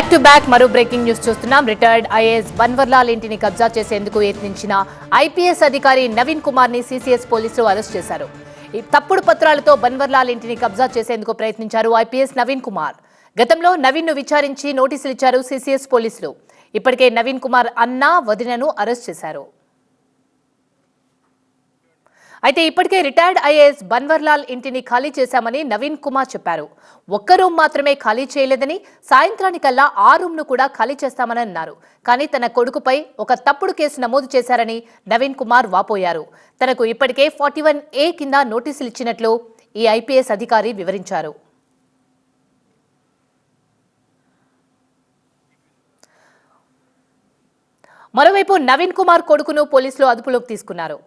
Back to back మరో breaking news చూస్తున్నాం. Retired IAS Banwarlal ఇంటిని కబ్జా చేసేందుకు యత్నించిన ఐపీఎస్ అధికారి నవీన్ కుమార్ని సీసీఎస్ పోలీసులు అరెస్ట్ చేశారు. ఈ తప్పుడు పత్రాలతో బన్వర్లాల్ ఇంటిని కబ్జా చేసేందుకు ప్రయత్నించారు ఐపీఎస్ నవీన్ కుమార్. గతంలో నవీన్ను విచారించి నోటీసులు ఇచ్చారు సీసీఎస్ పోలీసులు. ఇప్పటికే నవీన్ కుమార్ అన్న వదినను అరెస్ట్ చేశారు. అయితే ఇప్పటికే రిటైర్డ్ ఐఏఎస్ బన్వర్లాల్ ఇంటిని ఖాళీ చేశామని నవీన్ కుమార్ చెప్పారు. ఒక్క రూమ్ మాత్రమే ఖాళీ చేయలేదని సాయంత్రానికల్లా ఆ రూమ్ను కూడా ఖాళీ చేస్తామని అన్నారు. కానీ తన కొడుకుపై ఒక తప్పుడు కేసు నమోదు చేశారని నవీన్ కుమార్ వాపోయారు. తనకు ఇప్పటికే ఫార్టీ వన్ ఏ కింద నోటీసులు ఇచ్చినట్లు ఈ ఐపీఎస్ అధికారి వివరించారు. మరోవైపు నవీన్ కుమార్ కొడుకును పోలీసులు అదుపులోకి తీసుకున్నారు.